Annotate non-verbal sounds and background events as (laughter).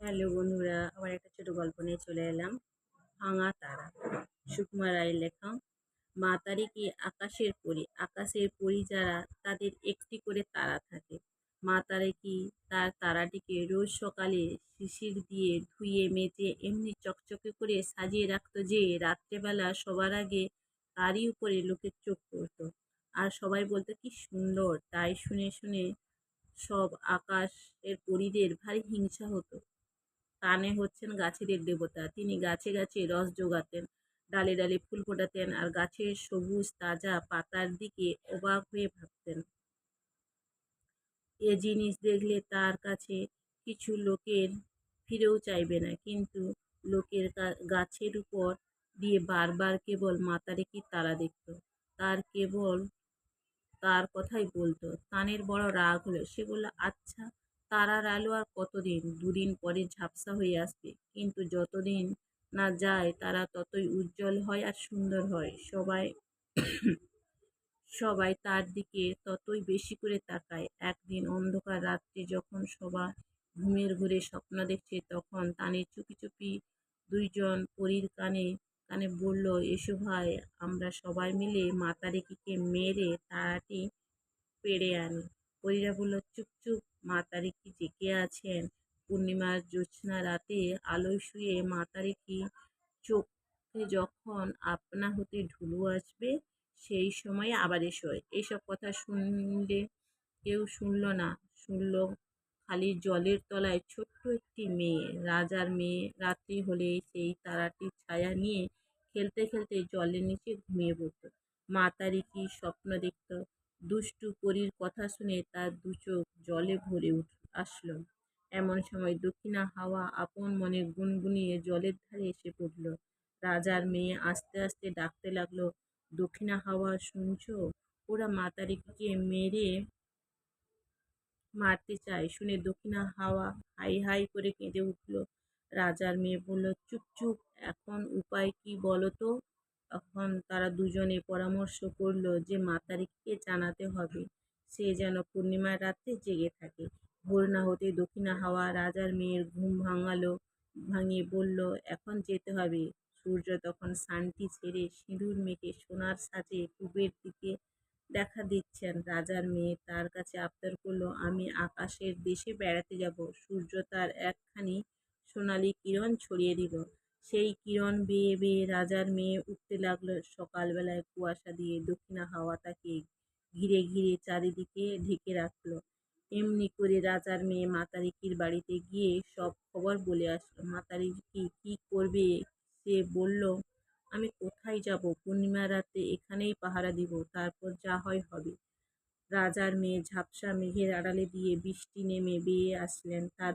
Hello বন্ধুরা আবার একটা ছোট গল্প নিয়ে চলে এলাম। ভাঙা তারা, সুকুমার রায়ের লেখা, মা তারি কি আকাশের পরি আকাশের পরি যারা, তাদের একটি করে তারা থাকে। মা তারে কি, তার তারাটিকে রোজ সকালে শিশির দিয়ে ধুয়ে মেজে এমনি চকচকে করে সাজিয়ে রাখতো যে রাত্রেবেলা সবার আগে তারই উপরে লোকের চোখ পড়তো। আর সবাই বলতো, কি সুন্দর। তাই শুনে শুনে সব আকাশের পরিদের ভারী হিংসা হতো। কানে হচ্ছেন গাছেদের দেবতা। তিনি গাছে গাছে রস জোগাতেন, ডালে ডালে ফুল ফোটাতেন আর গাছের সবুজ তাজা পাতার দিকে অবাক হয়ে ভাবতেন। এ জিনিস দেখলে তার কাছে কিছু লোকের ফিরেও চাইবে না। কিন্তু লোকের গাছের উপর দিয়ে বারবার কেবল মাতারে কি তারা দেখত? তার কেবল তার কথাই বলতো। কানের বড় রাগ হলো। সে বলল আচ্ছা তারার আলো আর কতদিন? দুদিন পরে ঝাপসা হয়ে আসবে। কিন্তু যতদিন না যায়, তারা ততই উজ্জ্বল হয় আর সুন্দর হয়। সবাই (coughs) সবাই তার দিকে ততই বেশি করে তাকায়। একদিন অন্ধকার রাত্রে যখন সবাই ঘুমের ঘুরে স্বপ্ন দেখছে, তখন তানের চুপি চুপি দুইজন পরীর কানে কানে বলল, এসো ভাই, আমরা সবাই মিলে মাতারিকিকে মেরে তারাটি পেড়ে আনি। পরীরা বলল, চুপ চুপ মা তারিখি জেগে আছেন? পূর্ণিমার জ্যোৎস্না রাতে আলোয় শুয়ে মা তারিখি চোখে যখন আপনা হতে ঢুলু আসবে, সেই সময় আবার এসো। এইসব কথা শুনলে কেউ শুনল না। শুনল খালি জলের তলায় ছোট্ট একটি মেয়ে। রাজার মেয়ে রাত্রি হলে সেই তারাটির ছায়া নিয়ে খেলতে খেলতে জলের নিচে ঘুমিয়ে পড়ত। মা তারিখি স্বপ্ন দেখত দুষ্টু পরীর কথা শুনে তার দু চোখ জলে ভরে উঠ, আসলো। এমন সময় দক্ষিণা হাওয়া আপন মনে গুনগুনিয়ে জলের ধারে এসে পড়ল। রাজার মেয়ে আস্তে আস্তে ডাকতে লাগল, দক্ষিণা হাওয়া, শুনছ? ওরা মাতারিকে মেরে মারতে চায়। শুনে দক্ষিণা হাওয়া হাই হাই করে কেঁদে উঠল। রাজার মেয়ে বলল, চুপ চুপ, এখন উপায় কি বলো তো? তখন তারা দুজনে পরামর্শ করল যে মাতারিকে জানাতে হবে। সে যেন পূর্ণিমার রাত্রে জেগে থাকে। ভোর না হতে দক্ষিণা হাওয়া রাজার মেয়ের ঘুম ভাঙালো, ভাঙিয়ে বলল, এখন যেতে হবে। সূর্য তখন শান্তি ছেড়ে সিঁদুর মেখে সোনার সাজে পূবের দিকে দেখা দিচ্ছেন। রাজার মেয়ে তার কাছে আবদার করল, আমি আকাশের দেশে বেড়াতে যাব। সূর্য তার একখানি সোনালি কিরণ ছড়িয়ে দিল। সেই কিরণ বেয়ে বেয়ে রাজার মেয়ে উঠতে লাগল সকালবেলায় কুয়াশা দিয়ে। দক্ষিণা হাওয়া তাকে ঘিরে ঘিরে চারিদিকে ঢেকে রাখল। এমনি করে রাজার মেয়ে মাতারিকির বাড়িতে গিয়ে সব খবর বলে আসলো। মাতারিকি কী করবে? সে বলল, আমি কোথায় যাব? পূর্ণিমা রাতে এখানেই পাহারা দিব, তারপর যা হয় হবে। রাজার মেয়ে ঝাপসা মেঘের আড়ালে দিয়ে বৃষ্টি নেমে বেয়ে আসলেন। তার